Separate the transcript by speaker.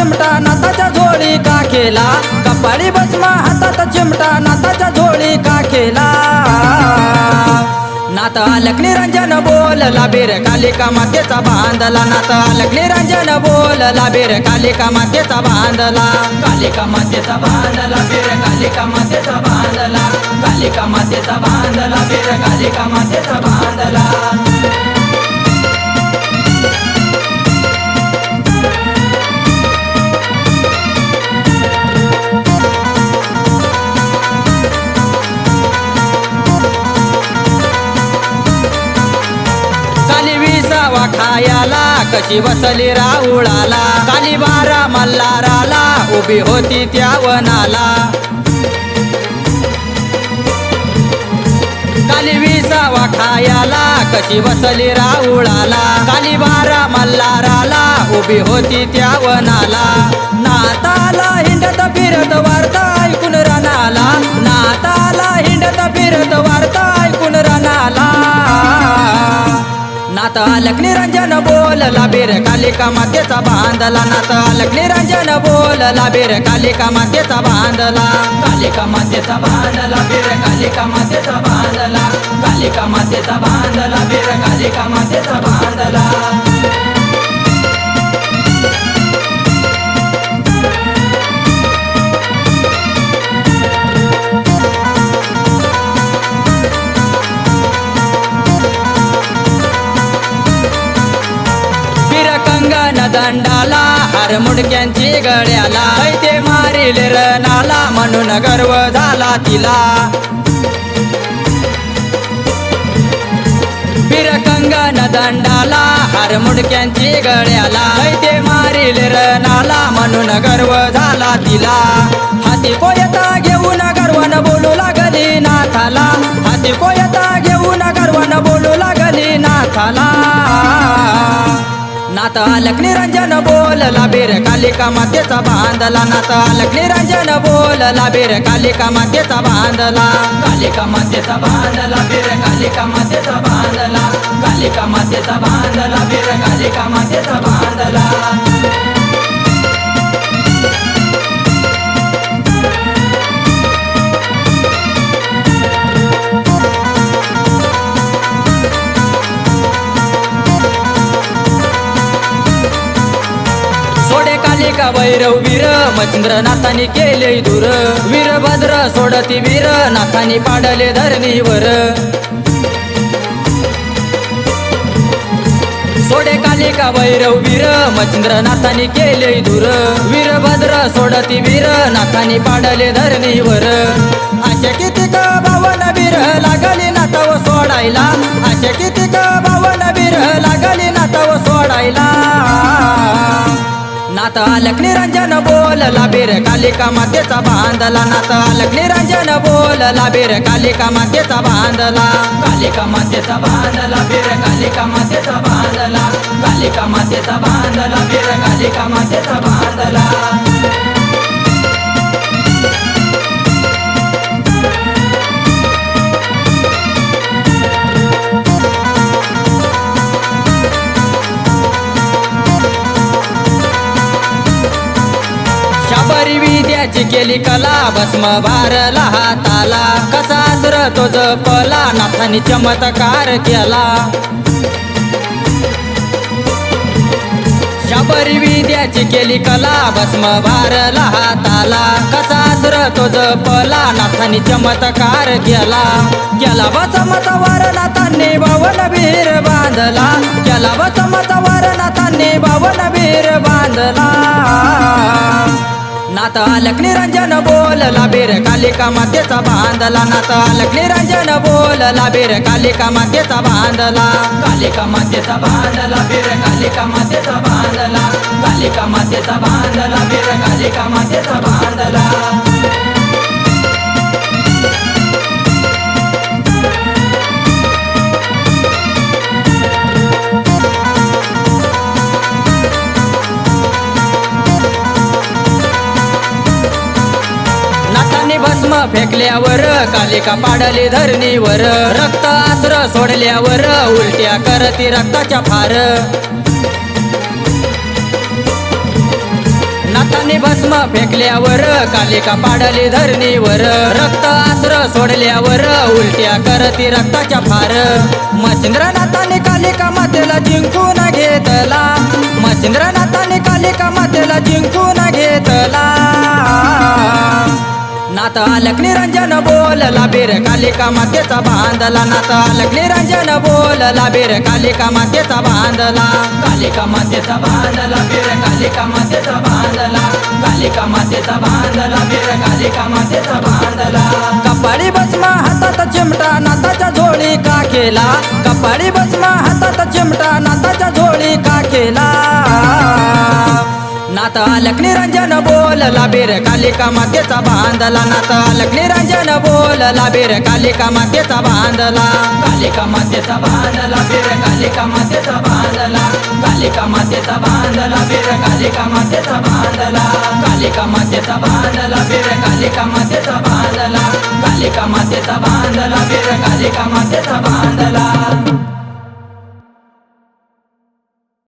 Speaker 1: चिमटा नाताच्या झोळी का केला? कपाळी बसमा हातात चिमटा नाताच्या झोळी का केला? नाता आलक रंजन बोलला बेर कालिका मातेचा बांधला? नाता आलक रंजन बोलला बेर कालिका मातेचा बांधला? कालिका मातेचा बांधला बेर कालिका मातेचा बांधला? कालिका मातेचा बांधला बेर कालिका मातेचा बांधला? खायाला कशी बसली राऊळाला काली बारा मल्हाराला उभी होती त्या वनाला. काली विसावा खायाला कशी बसली राहुळाला? काली बारा मल्हाराला उभी होती त्या वनाला. नाताला हिंडत फिरत वार्ता ऐकून रनाला. नाताला हिंडत फिरत वार्ता नात अलक निरंजन बोलला बेर कालिका मातेचा बांधला नात अलक निरंजन बोलला बेर कालिका मातेचा बांधला. कालिका मातेचा बांधला बेर कालिका मातेचा बांधला. कालिका मातेचा बांधला बेर कालिका मातेचा कंगन दंडाला हर मुडक्यांची गळ्याला. ते मारील रनाला म्हणून गर्व झाला तिला. फिरकंगन दंडाला हर मुडक्यांची गळ्याला. ते मारील रनाला म्हणून गर्व झाला तिला. हाती कोयता घेऊन गर्वन बोलू लागली नाथाला. हाती कोयता घेऊन गर्वन बोलू लागली नाथाला. नात आलक निरंजन बोलला बेर कालिका मातेचा बांधला नात. आलक निरंजन बोलला बेर कालिका मातेचा बांधला. कालिका मातेचा बांधला बेर कालिका मातेचा बांधला. कालिका मातेचा बांधला बेर कालिका मातेचा बांधला. भैरव वीर मच्छिंद्र नाथानी केले दूर वीरभद्र सोडती वीर नाथानी पाडले धरणीवर. सोडे कालिका भैरव वीर मच्छिंद्र नाथानी केले दूर वीरभद्र सोडती वीर नाथानी पाडले धरणीवर. अशा कितीक बावन वीर लागली नाथव सोडायला? अशा कितीक बावन वीर लागली नाथव सोडायला? नात आलक निरंजन बोलला बेर कालिका मातेचा बांधला नात आलक निरंजन बोलला बेर कालिका मातेचा बांधला. कालिका मातेचा बांधला बेर कालिका मातेचा बांधला. कालिका मातेचा बांधला बेर कालिका मातेचा बांधला. शबरी विद्याची केली कला भस्म भारला हाताला कसा असर तो जपला नाथानी चमत्कार केला. शबरी विद्याची केली कला भस्म भारला हाताला कसा असर तो जपला नाथानी चमत्कार केला. केला बसमचा नाथांनी बावन वीर बांधला. केला बसमचा वारनाथांनी नाथांनी बावन वीर बांधला. नात आलक निरंजन बोलला बेर कालिका मातेचा बांधला. नात आलक निरंजन बोलला बेर कालिका मातेचा बांधला. कालिका मातेचा बांधला बेर कालिका मातेचा बांधला. कालिका मातेचा बांधला बेर कालिका मातेचा बांधला. नाथांनी भस्म फेकल्यावर कालिका पाडली धरणीवर रक्त आसर सोडल्यावर उलट्या करती रक्ताच्या फार नातानी भस्म फेकल्यावर कालिका पाडली धरणीवर रक्त आसर सोडल्यावर उलट्या करती रक्ताच्या फार मच्छिंद्र नाताने कालिका मातेला जिंकून घे नात आलक निरंजन बोलला बेर कालिका मातेचा बांधला नात आलक निरंजन बोलला बेर कालिका मातेचा बांधला. कालिका मातेचा बांधला बेर कालिका मातेचा बांधला. कालिका मातेचा बांधला बीर कालिका मातेचा बांधला. कपाळी बसमा हातात चिमटा नाताच्या झोळी का केला? कपाळी बसमा हातात चिमटा नाताच्या झोळी का केला? नात आलक निरंजन बोलला बेर कालिका मातेचा बांधला. नात आलक निरंजन बोलला बेर कालिका मातेचा बांधला. कालिका मातेचा बांधला बेर कालिका मातेचा बांधला. कालिका मातेचा बांधला बेर कालिका मातेचा बांधला. कालिका मातेचा बांधला बेर कालिका मातेचा बांधला. कालिका मातेचा बांधला बेर कालिका मातेचा बांधला.